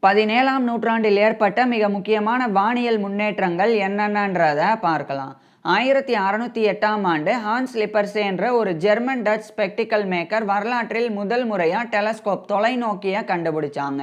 பதினேழாம் நூற்றாண்டில் ஏற்பட்ட மிக முக்கியமான வானியல் முன்னேற்றங்கள் என்னென்னன்றதை பார்க்கலாம். ஆயிரத்தி அறநூற்றி எட்டாம் ஆண்டு ஹான்ஸ் லிப்பர்சே என்ற ஒரு ஜெர்மன் டச் ஸ்பெக்டிக்கல் மேக்கர் வரலாற்றில் முதல் முறையாக டெலஸ்கோப் தொலைநோக்கியை கண்டுபிடிச்சாங்க.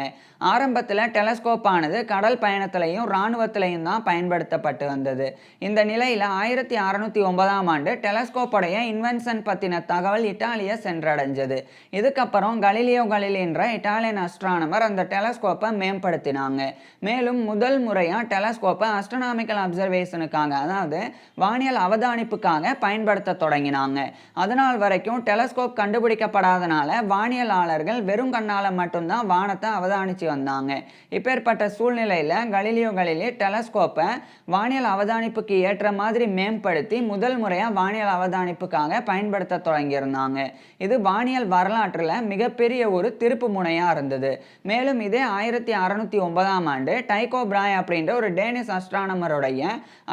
ஆரம்பத்தில் டெலஸ்கோப் ஆனது கடல் பயணத்திலையும் இராணுவத்திலையும் தான் பயன்படுத்தப்பட்டு வந்தது. இந்த நிலையில் ஆயிரத்தி அறநூற்றி ஒன்பதாம் ஆண்டு டெலஸ்கோப்புடைய இன்வென்ஷன் பற்றின தகவல் இட்டாலியை சென்றடைஞ்சது. இதுக்கப்புறம் கலிலியோ கலிலின்ற இட்டாலியன் அஸ்ட்ரானமர் அந்த டெலஸ்கோப்பை மேம்படுத்தினாங்க. மேலும் முதல் முறையாக டெலஸ்கோப்பை அஸ்ட்ரனாமிக்கல் அப்சர்வேஷனுக்காக அதாவது வானியல் அவதானிப்புக்காக பயன்படுத்த தொடங்கினாங்க. அதனால் வரைக்கும் டெலஸ்கோப் கண்டுபிடிக்கப்படாதனால வானியலாளர்கள் வெறும் கண்ணால் மட்டும்தான் வானத்தை அவதானித்து வந்தாங்க. இப்பேற்பட்ட சூழ்நிலையில் கலிலியோ கலிலி டெலஸ்கோப்பை வானியல் அவதானிப்புக்கு ஏற்ற மாதிரி மேம்படுத்தி முதல் முறையாக வானியல் அவதானிப்புக்காக பயன்படுத்த தொடங்கியிருந்தாங்க. இது வானியல் வரலாற்றில் மிகப்பெரிய ஒரு திருப்பு முனையாக இருந்தது. மேலும் இதே ஆயிரத்தி அறநூற்றி ஒன்பதாம் ஆண்டு டைகோ பிராய் அப்படின்ற ஒரு டேனிஸ் அஸ்ட்ரானமருடைய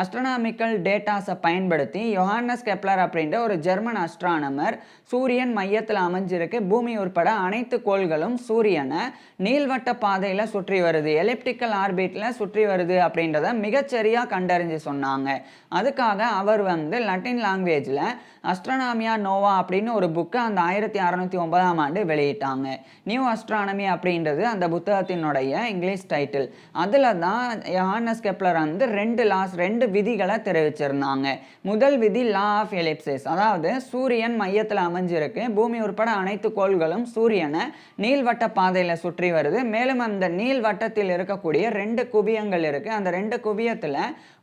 அஸ்ட்ரானாமிக்கல் டேட்டாஸை பயன்படுத்தி யோஹானஸ் கெப்லர் அப்படின்ற ஒரு ஜெர்மன் அஸ்ட்ரானமர் சூரியன் மையத்தில் அமைஞ்சிருக்கு. பூமி உட்பட அனைத்து கோள்களும் சூரியனை நீள்வட்ட பாதையில் சுற்றி வருது. எலிப்டிக்கல் ஆர்பிட்டில் சுற்றி வருது அப்படின்றத மிகச்சரியாக கண்டறிஞ்சு சொன்னாங்க. அதுக்காக அவர் வந்து லட்டின் லாங்குவேஜில் அஸ்ட்ரானாமியா நோவா அப்படின்னு ஒரு புக்கை அந்த ஆயிரத்தி அறநூற்றி ஒன்பதாம் ஆண்டு வெளியிட்டாங்க. நியூ அஸ்ட்ரானமி அப்படின்றது அந்த புத்தகத்தினுடைய இங்கிலீஷ் டைட்டில் அதில் தான் ஹார்னஸ் கெப்லர் வந்து ரெண்டு லாஸ் ரெண்டு விதிகளை தெரிவிச்சிருந்தாங்க. முதல் விதி லா ஆஃப் எலிப்சிஸ் அதாவது சூரியன் மையத்தில் அமைஞ்சு அமைஞ்சிருக்கு. பூமி உட்பட அனைத்து கோள்களும் சூரியனை நீள்வட்ட பாதையில் சுற்றி வருது. மேலும் அந்த நீள்வட்டத்தில் இருக்கக்கூடிய ரெண்டு குவியங்கள் இருக்குது அந்த ரெண்டு குவியத்தில்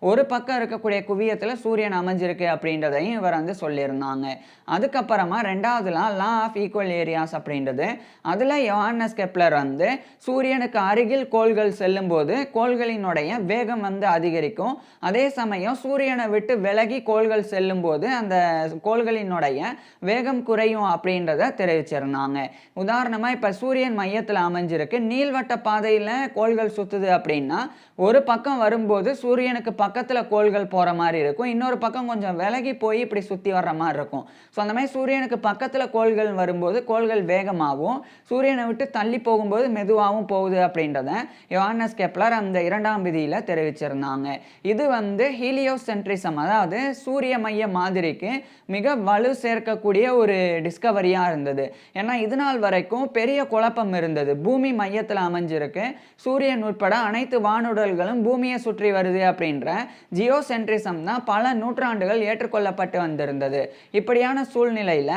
ஒரு பக்கம் இருக்கக்கூடிய குவியத்தில் சூரியன் அமைஞ்சிருக்கு அப்படின்றதையும் இவர் வந்து சொல்லியிருந்தாங்க. அதுக்கப்புறமா ரெண்டாவதுலாம் லா ஆஃப் ஈக்குவல் ஏரியாஸ் அப்படின்றது. அதில் யோஹானஸ் கெப்லர் வந்து சூரியனுக்கு அருகில் கோள்கள் செல்லும்போது கோள்களினுடைய வேகம் வந்து அதிகரிக்கும். அதே சமயம் சூரியனை விட்டு விலகி கோள்கள் செல்லும்போது அந்த கோள்களினுடைய வேகம் குறையும் அப்படின்றத தெரிவிச்சிருந்தாங்க. உதாரணமாக இப்போ சூரியன் மையத்தில் அமைஞ்சிருக்கு. நீள்வட்ட பாதையில் கோள்கள் சுற்றுது அப்படின்னா ஒரு பக்கம் வரும்போது சூரியனுக்கு பக்கத்தில் கோள்கள் போகிற மாதிரி இருக்கும். இன்னொரு பக்கம் கொஞ்சம் விலகி போய் இப்படி சுற்றி வர்ற மாதிரி இருக்கும். ஸோ அந்த மாதிரி சூரியனுக்கு பக்கத்தில் கோள்கள் வரும்போது கோள்கள் வேகமாகவும் சூரியனை விட்டு தள்ளி போகும்போது மெதுவாகவும் போகுது அப்படின்றத யோஹானஸ் கெப்லர் அந்த இரண்டாம் விதியில் தெரிவிச்சிருந்தாங்க. இது வந்து ஹீலியோசென்ட்ரிசம் அதாவது சூரிய மைய மாதிரிக்கு மிக வலு சேர்க்கக்கூடிய ஒரு டிஸ்கவரியாக இருந்தது. ஏன்னா இது நாள் வரைக்கும் பெரிய குழப்பம் இருந்தது. பூமி மையத்தில் அமைஞ்சிருக்கு. சூரியன் உட்பட அனைத்து வானுடல்களும் பூமியை சுற்றி வருது அப்படின்ற ஜியோசென்ட்ரிசம் தான் பல நூற்றாண்டுகள் ஏற்றுக்கொள்ளப்பட்டு வந்திருந்தது. இப்படியான சூழ்நிலையில்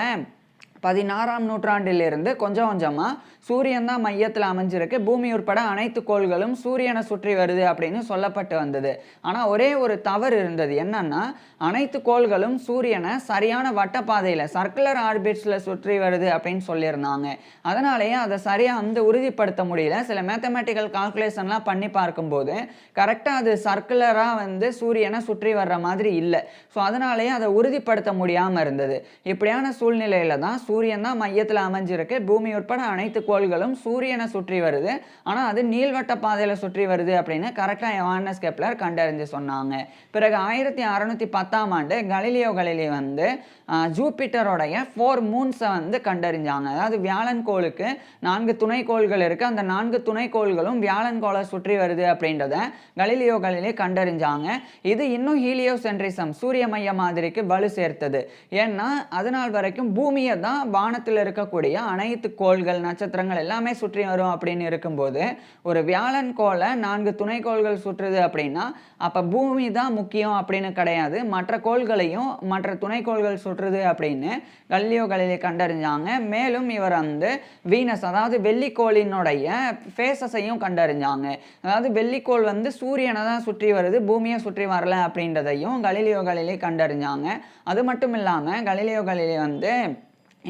பதினாறாம் நூற்றாண்டிலிருந்து கொஞ்சம் கொஞ்சமாக சூரியன் தான் மையத்தில் அமைஞ்சிருக்கு. பூமி உட்பட அனைத்து கோள்களும் சூரியனை சுற்றி வருது அப்படின்னு சொல்லப்பட்டு வந்தது. ஆனால் ஒரே ஒரு தவறு இருந்தது. என்னன்னா அனைத்து கோள்களும் சூரியனை சரியான வட்டப்பாதையில் சர்க்குலர் ஆர்பிட்ஸில் சுற்றி வருது அப்படின்னு சொல்லியிருந்தாங்க. அதனாலேயே அதை சரியாக வந்து உறுதிப்படுத்த முடியல. சில மேத்தமெட்டிக்கல் கால்குலேஷன்லாம் பண்ணி பார்க்கும்போது கரெக்டாக அது சர்க்குலராக வந்து சூரியனை சுற்றி வர்ற மாதிரி இல்லை. ஸோ அதனாலேயே அதை உறுதிப்படுத்த முடியாமல் இருந்தது. இப்படியான சூழ்நிலையில் தான் சூரியன் தான் மையத்தில் அமைஞ்சிருக்கு. பூமி உட்பட அனைத்து கோள்களும் சூரியனை சுற்றி வருது. ஆனால் அது நீள்வட்ட பாதையில் சுற்றி வருது அப்படின்னு கரெக்டாக யோஹானஸ் கெப்லர் கண்டறிஞ்சு சொன்னாங்க. பிறகு ஆயிரத்தி அறநூற்றி பத்தாம் ஆண்டு கலிலியோ கலிலி வந்து ஜூப்பிட்டரோடைய ஃபோர் மூன்ஸை வந்து கண்டறிஞ்சாங்க. அதாவது வியாழன் கோளுக்கு நான்கு துணைக்கோள்கள் இருக்குது அந்த நான்கு துணைக்கோள்களும் வியாழன் கோளை சுற்றி வருது அப்படின்றத கலிலியோ கலிலி கண்டறிஞ்சாங்க. இது இன்னும் ஹீலியோசென்ட்ரிசம் சூரிய மைய மாதிரிக்கு வலு சேர்த்தது. ஏன்னா அதனால் வரைக்கும் பூமியை தான் வானத்தில் இருக்கக்கூடிய அனைத்து கோள்கள் நட்சத்திரங்கள் எல்லாமே சுற்றி வரும் அப்படின்னு இருக்கும்போது ஒரு வியாழன் கோளை நான்கு துணைக்கோள்கள் சுற்றுது அப்படின்னா அப்போ பூமி தான் முக்கியம் அப்படின்னு கிடையாது. மற்ற கோள்களையும் மற்ற துணைக்கோள்கள் சுற்றுது அப்படின்னு கல்லியோ கலிலி கண்டறிஞ்சாங்க. மேலும் இவர் வந்து வீனஸ் அதாவது வெள்ளிக்கோளினுடைய ஃபேஸஸையும் கண்டறிஞ்சாங்க. அதாவது வெள்ளிக்கோள் வந்து சூரியனை தான் சுற்றி வருது பூமியை சுற்றி வரல அப்படின்றதையும் கலிலியோ கலிலே கண்டறிஞ்சாங்க. அது மட்டும் இல்லாமல் கலிலியோ கலிலே வந்து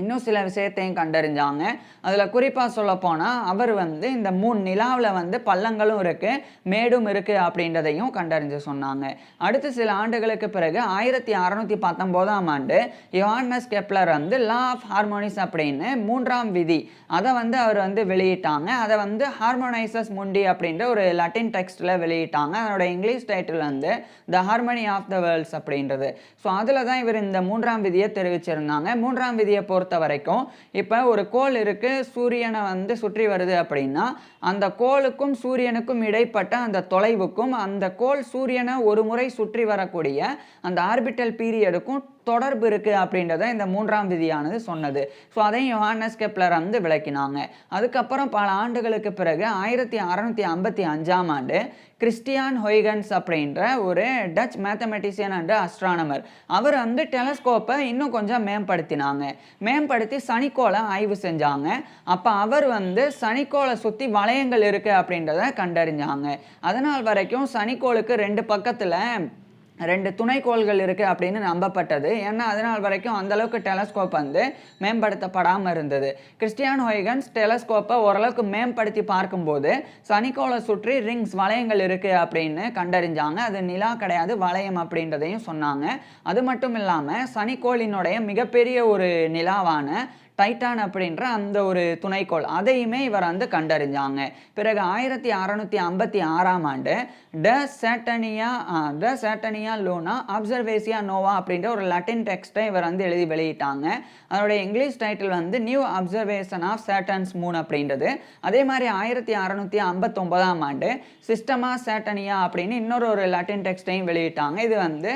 இன்னும் சில விஷயத்தையும் கண்டறிஞ்சாங்க. அதில் குறிப்பாக சொல்லப்போனால் அவர் வந்து இந்த மூணு நிலாவில் வந்து பள்ளங்களும் இருக்குது மேடும் இருக்குது அப்படின்றதையும் கண்டறிஞ்சு சொன்னாங்க. அடுத்து சில ஆண்டுகளுக்கு பிறகு ஆயிரத்தி அறநூற்றி பத்தொம்போதாம் ஆண்டு யோஹானஸ் கெப்லர் வந்து லா ஆஃப் ஹார்மோனிஸ் அப்படின்னு மூன்றாம் விதி அதை வந்து அவர் வந்து வெளியிட்டாங்க. அதை வந்து ஹார்மோனைசஸ் முண்டி அப்படின்ற ஒரு லட்டின் டெக்ஸ்ட்டில் வெளியிட்டாங்க. அதோட இங்கிலீஷ் டைட்டில் வந்து the harmony of the worlds அப்படின்றது. ஸோ அதில் தான் இவர் இந்த மூன்றாம் விதியை தெரிவிச்சிருந்தாங்க. மூன்றாம் விதியை பொறுத்த பொறுத்த வரைக்கும் இப்போ ஒரு கோள் இருக்குது சூரியனை வந்து சுற்றி வருது அப்படின்னா அந்த கோளுக்கும் சூரியனுக்கும் இடைப்பட்ட அந்த தொலைவுக்கும் அந்த கோள் சூரியனை ஒரு முறை சுற்றி வரக்கூடிய அந்த ஆர்பிட்டல் பீரியடுக்கும் தொடர்பு இருக்குது அப்படின்றத இந்த மூன்றாம் விதியானது சொன்னது. ஸோ அதையும் யோஹானஸ் கெப்லர் வந்து விளக்கினாங்க. அதுக்கப்புறம் பல ஆண்டுகளுக்கு பிறகு ஆயிரத்தி அறநூற்றி ஐம்பத்தி அஞ்சாம் ஆண்டு கிறிஸ்டியான் ஹொய்கன்ஸ் அப்படின்ற ஒரு டச் மேத்தமெட்டிஷியன் அண்ட் அஸ்ட்ரானமர். அவர் வந்து டெலஸ்கோப்பை இன்னும் கொஞ்சம் மேம்படுத்தினாங்க. மேம்படுத்தி சனிக்கோளை ஆய்வு செஞ்சாங்க. அப்போ அவர் வந்து சனிக்கோளை சுற்றி வளையங்கள் இருக்குது அப்படின்றத கண்டறிஞ்சாங்க. அதனால் வரைக்கும் சனிக்கோளுக்கு ரெண்டு பக்கத்தில் ரெண்டு துணைக்கோள்கள் இருக்குது அப்படின்னு நம்பப்பட்டது. ஏன்னா அதனால் வரைக்கும் அந்தளவுக்கு டெலஸ்கோப் வந்து மேம்படுத்தப்படாமல் இருந்தது. கிறிஸ்டியான் ஹொய்கன்ஸ் டெலஸ்கோப்பை ஓரளவுக்கு மேம்படுத்தி பார்க்கும்போது சனிக்கோளை சுற்றி ரிங்ஸ் வளையங்கள் இருக்குது அப்படின்னு கண்டறிஞ்சாங்க. அது நிலா கிடையாது வளையம் அப்படின்றதையும் சொன்னாங்க. அது மட்டும் இல்லாமல் சனிக்கோளினுடைய மிகப்பெரிய ஒரு நிலாவான டைட்டான் அப்படின்ற அந்த ஒரு துணைக்கோள். அதையுமே இவர் வந்து கண்டறிஞ்சாங்க. பிறகு ஆயிரத்தி அறநூற்றி ஐம்பத்தி ஆறாம் ஆண்டு ட சேட்டனியா த சேட்டனியா லோனா அப்சர்வேசியா நோவா அப்படின்ற ஒரு லட்டின் டெக்ஸ்ட்டை இவர் வந்து எழுதி வெளியிட்டாங்க. அதனுடைய இங்கிலீஷ் டைட்டில் வந்து new observation of Saturn's moon அப்படின்றது. அதே மாதிரி ஆயிரத்தி அறநூற்றி ஐம்பத்தொம்பதாம் ஆண்டு சிஸ்டமா சேட்டனியா அப்படின்னு இன்னொரு ஒரு லட்டின் டெக்ஸ்டையும் வெளியிட்டாங்க. இது வந்து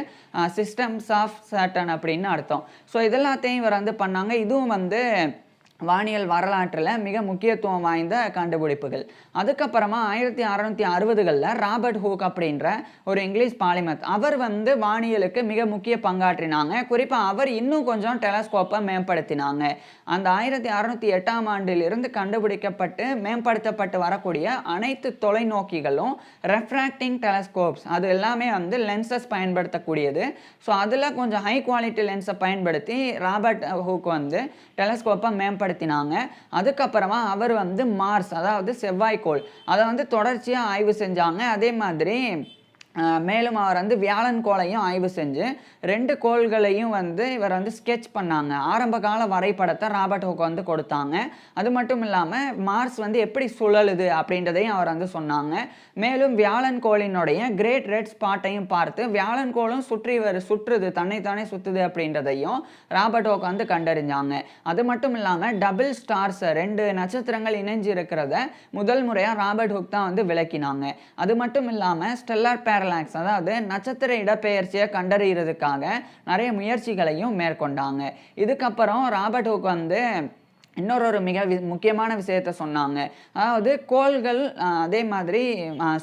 சிஸ்டம்ஸ் ஆஃப் சேட்டன் அப்படின்னு அர்த்தம். ஸோ இதெல்லாத்தையும் இவர் வந்து பண்ணாங்க. இதுவும் வந்து è வானியல் வரலாற்றில் மிக முக்கியத்துவம் வாய்ந்த கண்டுபிடிப்புகள். அதுக்கப்புறமா ஆயிரத்தி அறநூற்றி அறுபதுகளில் ராபர்ட் ஹூக் அப்படின்ற ஒரு இங்கிலீஷ் பாலிமத் அவர் வந்து வானியலுக்கு மிக முக்கிய பங்காற்றினாங்க. குறிப்பாக அவர் இன்னும் கொஞ்சம் டெலஸ்கோப்பை மேம்படுத்தினாங்க. அந்த ஆயிரத்தி அறநூற்றி எட்டாம் ஆண்டிலிருந்து கண்டுபிடிக்கப்பட்டு மேம்படுத்தப்பட்டு வரக்கூடிய அனைத்து தொலைநோக்கிகளும் ரெஃப்ராக்டிங் டெலஸ்கோப்ஸ் அது எல்லாமே வந்து லென்சஸ் பயன்படுத்தக்கூடியது. ஸோ அதில் கொஞ்சம் ஹை குவாலிட்டி லென்ஸை பயன்படுத்தி ராபர்ட் ஹூக் வந்து டெலஸ்கோப்பை மேம்படுத்தினாங்க அதுக்கப்புறமா அவர் வந்து மார்ஸ் அதாவது செவ்வாய்க்கோள் அதை வந்து தொடர்ச்சியாக ஆய்வு செஞ்சாங்க. அதே மாதிரி மேலும் அவர் வந்து வியாழன் கோளையும் ஆய்வு செஞ்சு ரெண்டு கோள்களையும் வந்து இவர் வந்து ஸ்கெட்ச் பண்ணாங்க. ஆரம்ப கால வரைபடத்தை ராபர்ட் ஹோக் வந்து கொடுத்தாங்க. அது மட்டும் இல்லாமல் மார்ஸ் வந்து எப்படி சுழலுது அப்படின்றதையும் அவர் வந்து சொன்னாங்க. மேலும் வியாழன் கோளினுடைய கிரேட் ரெட் ஸ்பாட்டையும் பார்த்து வியாழன் கோளும் சுற்றி வரு சுற்றுது தன்னைத்தானே சுற்றுது அப்படின்றதையும் ராபர்ட் ஹோக் வந்து கண்டறிஞ்சாங்க. அது மட்டும் இல்லாமல் டபுள் ஸ்டார்ஸ் ரெண்டு நட்சத்திரங்கள் இணைஞ்சு இருக்கிறத முதல் முறையாக ராபர்ட் ஹோக் தான் வந்து விளக்கினாங்க. அது மட்டும் இல்லாமல் ஸ்டெல்லார் பேரலாக்ஸ் அதாவது நட்சத்திர இடப்பெயர்ச்சியை கண்டறிகிறதுக்காக நிறைய முயற்சிகளையும் மேற்கொண்டாங்க. இதுக்கப்புறம் ராபர்ட் ஹூக் வந்து இன்னொரு ஒரு மிக வி முக்கியமான விஷயத்த சொன்னாங்க. அதாவது கோள்கள் அதே மாதிரி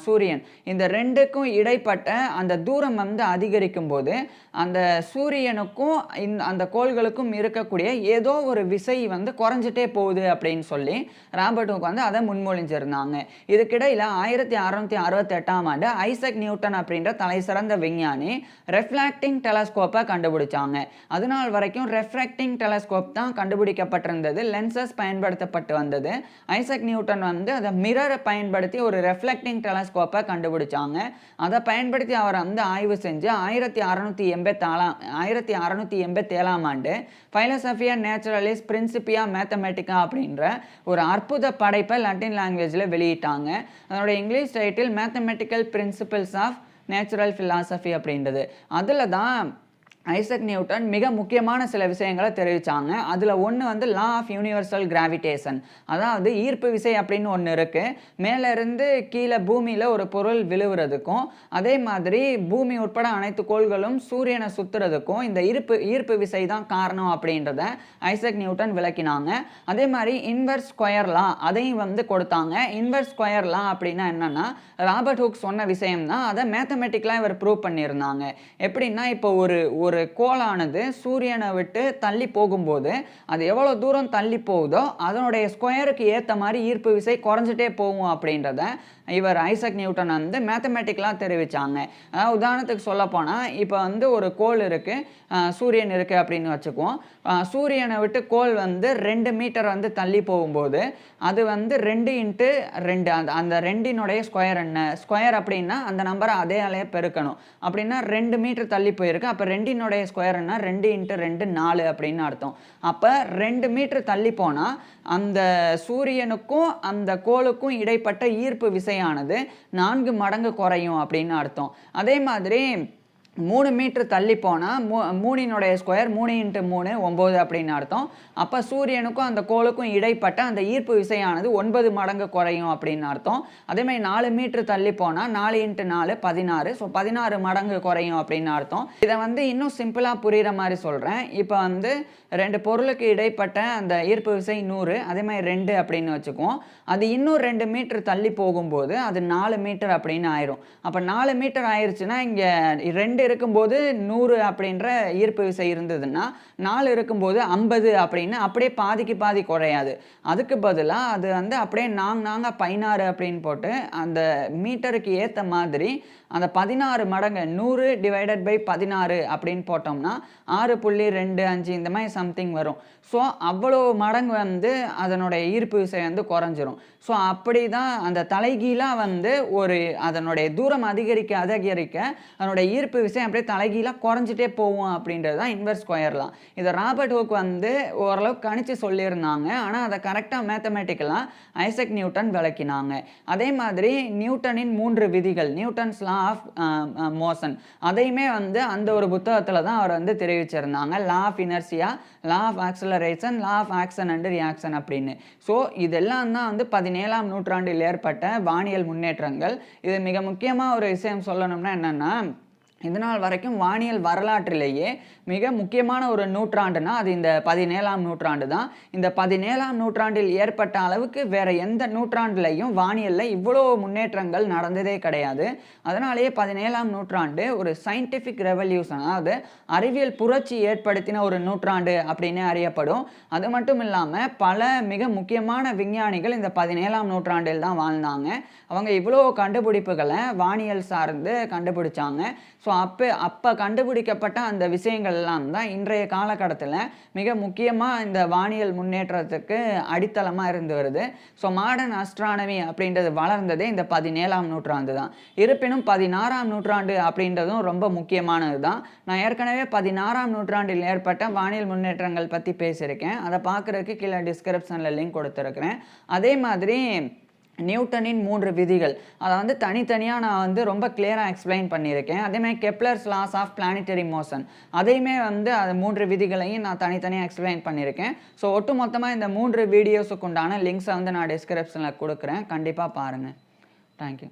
சூரியன். இந்த ரெண்டுக்கும் இடைப்பட்ட அந்த தூரம் வந்து அதிகரிக்கும் போது அந்த சூரியனுக்கும் இந்த அந்த கோள்களுக்கும் இருக்கக்கூடிய ஏதோ ஒரு விசை வந்து குறைஞ்சிட்டே போகுது அப்படின்னு சொல்லி ராபர்ட்டுக்கு வந்து அதை முன்மொழிஞ்சிருந்தாங்க. இதுக்கிடையில் ஆயிரத்தி அறநூற்றி அறுபத்தெட்டாம் ஆண்டு ஐசக் நியூட்டன் அப்படின்ற தலை சிறந்த விஞ்ஞானி ரெஃப்ளாக்டிங் டெலஸ்கோப்பை கண்டுபிடிச்சாங்க. அதனால் வரைக்கும் ரெஃப்ராக்டிங் டெலஸ்கோப் தான் கண்டுபிடிக்கப்பட்டிருந்தது. லென்சஸ் பயன்படுத்தப்பட்டு வந்தது. ஐசக் நியூட்டன் வந்து அதை மிரரை பயன்படுத்தி ஒரு ரெஃப்ளெக்டிங் டெலஸ்கோப்பை கண்டுபிடிச்சாங்க. அதை பயன்படுத்தி அவர் வந்து ஆய்வு செஞ்சு ஆயிரத்தி அறநூற்றி எண்பத்தாலாம் ஆயிரத்தி அறநூற்றி எண்பத்தேழாம் ஆண்டு ஃபைலசபியா நேச்சுரலிஸ் பிரின்சிபியா மேத்தமெட்டிக்கா அப்படின்ற ஒரு அற்புத படைப்பை லட்டின் லாங்குவேஜில் வெளியிட்டாங்க. அதனோட English title mathematical principles of natural philosophy அப்படின்றது. அதில் தான் ஐசக் நியூட்டன் மிக முக்கியமான சில விஷயங்களை தெரிவித்தாங்க அதில் ஒன்று வந்து லா ஆஃப் யூனிவர்சல் கிராவிடேஷன் அதாவது ஈர்ப்பு விசை அப்படின்னு ஒன்று இருக்குது மேலேருந்து கீழே பூமியில் ஒரு பொருள் விழுவுறதுக்கும் அதே மாதிரி பூமி உட்பட அனைத்து கோள்களும் சூரியனை சுற்றுறதுக்கும் இந்த ஈர்ப்பு ஈர்ப்பு விசை தான் காரணம் அப்படின்றத ஐசக் நியூட்டன் விளக்கினாங்க. அதே மாதிரி இன்வெர்ஸ் ஸ்கொயர் லா அதையும் வந்து கொடுத்தாங்க. இன்வெர்ஸ் ஸ்கொயர் லா அப்படின்னா என்னென்னா ராபர்ட் ஹுக் சொன்ன விஷயம் தான் அதை மேத்தமெட்டிக்கலாக இவர் ப்ரூவ் பண்ணியிருந்தாங்க. எப்படின்னா இப்போ ஒரு ஒரு கோளானது சூரியனை விட்டு தள்ளி போகும்போது அது எவ்வளோ தூரம் தள்ளி போகுதோ அதனுடைய ஸ்கொயருக்கு ஏற்ற மாதிரி ஈர்ப்பு விசை குறைஞ்சிட்டே போகும் அப்படின்றத இவர் ஐசக் நியூட்டன் வந்து மேத்தமெட்டிக்கலாக தெரிவித்தாங்க அதாவது உதாரணத்துக்கு சொல்லப்போனால் இப்போ வந்து ஒரு கோல் இருக்குது சூரியன் இருக்குது அப்படின்னு வச்சுக்குவோம். சூரியனை விட்டு கோல் வந்து ரெண்டு மீட்டர் வந்து தள்ளி போகும்போது அது வந்து ரெண்டு இன்ட்டு ரெண்டு அந்த அந்த ரெண்டினுடைய ஸ்கொயர் என்ன? ஸ்கொயர் அப்படின்னா அந்த நம்பரை அதே அலையை பெருக்கணும். அப்படின்னா ரெண்டு மீட்டர் தள்ளி போயிருக்கு. அப்போ ரெண்டினுடைய ஸ்கொயர் என்ன ரெண்டு இன்ட்டு ரெண்டு நாலு அப்படின்னு அர்த்தம். அப்போ ரெண்டு மீட்டர் தள்ளி போனால் அந்த சூரியனுக்கும் அந்த கோளுக்கும் இடைப்பட்ட ஈர்ப்பு விசையானது நான்கு மடங்கு குறையும் அப்படின்னு அர்த்தம். அதே மாதிரி மூணு மீட்ரு தள்ளி போனால் மூ மூணினுடைய ஸ்கொயர் மூணு இன்ட்டு மூணு ஒம்பது அப்படின்னு அர்த்தம். அப்போ சூரியனுக்கும் அந்த கோளுக்கும் இடைப்பட்ட அந்த ஈர்ப்பு விசையானது ஒன்பது மடங்கு குறையும் அப்படின்னு அர்த்தம். அதேமாதிரி நாலு மீட்ரு தள்ளி போனால் நாலு இன்ட்டு நாலு பதினாறு. ஸோ பதினாறு மடங்கு குறையும் அப்படின்னு அர்த்தம். இதை வந்து இன்னும் சிம்பிளாக புரிகிற மாதிரி சொல்கிறேன் இப்போ வந்து ரெண்டு பொருளுக்கு இடைப்பட்ட அந்த ஈர்ப்பு விசை நூறு அதே மாதிரி ரெண்டு அப்படின்னு வச்சுக்குவோம். அது இன்னும் ரெண்டு மீட்ரு தள்ளி போகும்போது அது நாலு மீட்டர் அப்படின்னு ஆயிரும். அப்போ நாலு மீட்டர் ஆயிடுச்சுன்னா இங்கே ரெண்டு இருக்கும்போது நூறு அப்படின்ற ஈர்ப்பு விசை இருந்ததுன்னா நாலு இருக்கும்போது ஐம்பது அப்படின்னு அப்படியே பாதிக்கு பாதி குறையாது. அதுக்கு பதிலாக அது வந்து அப்படியே நாங் நாங்கள் பதினாறு அப்படின்னு போட்டு அந்த மீட்டருக்கு ஏற்ற மாதிரி அந்த பதினாறு மடங்கு நூறு டிவைடட் பை பதினாறு அப்படின்னு போட்டோம்னா ஆறு புள்ளி ரெண்டு அஞ்சு இந்த மாதிரி சம்திங் வரும். ஸோ அவ்வளோ மடங்கு வந்து அதனுடைய ஈர்ப்பு விசை வந்து குறைஞ்சிரும். ஸோ அப்படி தான் அந்த தலைகீழாக வந்து ஒரு அதனுடைய தூரம் அதிகரிக்க அதிகரிக்க அதனுடைய ஈர்ப்பு விசை அப்படியே தலைகீழாக குறைஞ்சிட்டே போகும் அப்படின்றது தான் இன்வெர்ஸ் ஸ்கொயர்லாம் இதை ராபர்ட் ஹோக் வந்து ஓரளவுக்கு கணிச்சு சொல்லியிருந்தாங்க. ஆனால் அதை கரெக்டாக மேத்தமேட்டிக்கலாக ஐசக் நியூட்டன் விளக்கினாங்க. அதே மாதிரி நியூட்டனின் மூன்று விதிகள் நியூட்டன்ஸ்லாம் லா ஆஃப் மோஷன் அதையுமே வந்து அந்த ஒரு புத்தகத்தில் தான் அவர் வந்து தெரிவிச்சிருந்தாங்க. Law of inertia law of acceleration law of action and reaction அப்படின்னு. ஸோ இதெல்லாம் தான் வந்து பதினேழாம் நூற்றாண்டில் ஏற்பட்ட வானியல் முன்னேற்றங்கள். இது மிக முக்கியமாக ஒரு விஷயம் சொல்லணும்னா என்னென்னா இதனால் வரைக்கும் வானியல் வரலாற்றிலேயே மிக முக்கியமான ஒரு நூற்றாண்டுனா அது இந்த பதினேழாம் நூற்றாண்டு தான் இந்த பதினேழாம் நூற்றாண்டில் ஏற்பட்ட அளவுக்கு வேற எந்த நூற்றாண்டுலையும் வானியலில் இவ்வளோ முன்னேற்றங்கள் நடந்ததே கிடையாது. அதனாலேயே பதினேழாம் நூற்றாண்டு ஒரு சயின்டிஃபிக் ரெவல்யூஷன் அதாவது அறிவியல் புரட்சி ஏற்படுத்தின ஒரு நூற்றாண்டு அப்படின்னு அறியப்படும். அது மட்டும் இல்லாமல் பல மிக முக்கியமான விஞ்ஞானிகள் இந்த பதினேழாம் நூற்றாண்டில் தான் வாழ்ந்தாங்க. அவங்க இவ்வளோ கண்டுபிடிப்புகளை வானியல் சார்ந்து கண்டுபிடிச்சாங்க. ஸோ அப்போ அப்போ கண்டுபிடிக்கப்பட்ட அந்த விஷயங்கள் எல்லாம் தான் இன்றைய காலகட்டத்தில் மிக முக்கியமாக இந்த வானியல் முன்னேற்றத்துக்கு அடித்தளமாக இருந்து வருது. ஸோ மாடர்ன் அஸ்ட்ரானமி அப்படின்றது வளர்ந்ததே இந்த பதினேழாம் நூற்றாண்டு தான். இருப்பினும் பதினாறாம் நூற்றாண்டு அப்படின்றதும் ரொம்ப முக்கியமானது தான். நான் ஏற்கனவே பதினாறாம் நூற்றாண்டில் ஏற்பட்ட வானியல் முன்னேற்றங்கள் பற்றி பேசியிருக்கேன். அதை பார்க்குறதுக்கு கீழே டிஸ்கிரிப்ஷனில் லிங்க் கொடுத்துருக்குறேன். அதே மாதிரி நியூட்டனின் மூன்று விதிகள். அதை வந்து தனித்தனியாக நான் வந்து ரொம்ப கிளியராக எக்ஸ்பிளைன் பண்ணியிருக்கேன். அதேமாதிரி Kepler's laws of planetary motion அதையுமே வந்து அது மூன்று விதிகளையும் நான் தனித்தனியாக எக்ஸ்பிளைன் பண்ணியிருக்கேன். ஸோ ஒட்டு மொத்தமாக இந்த மூன்று வீடியோஸுக்கு உண்டான லிங்க்ஸை வந்து நான் டிஸ்கிரிப்ஷனில் கொடுக்குறேன். கண்டிப்பாக பாருங்கள் தேங்க்யூ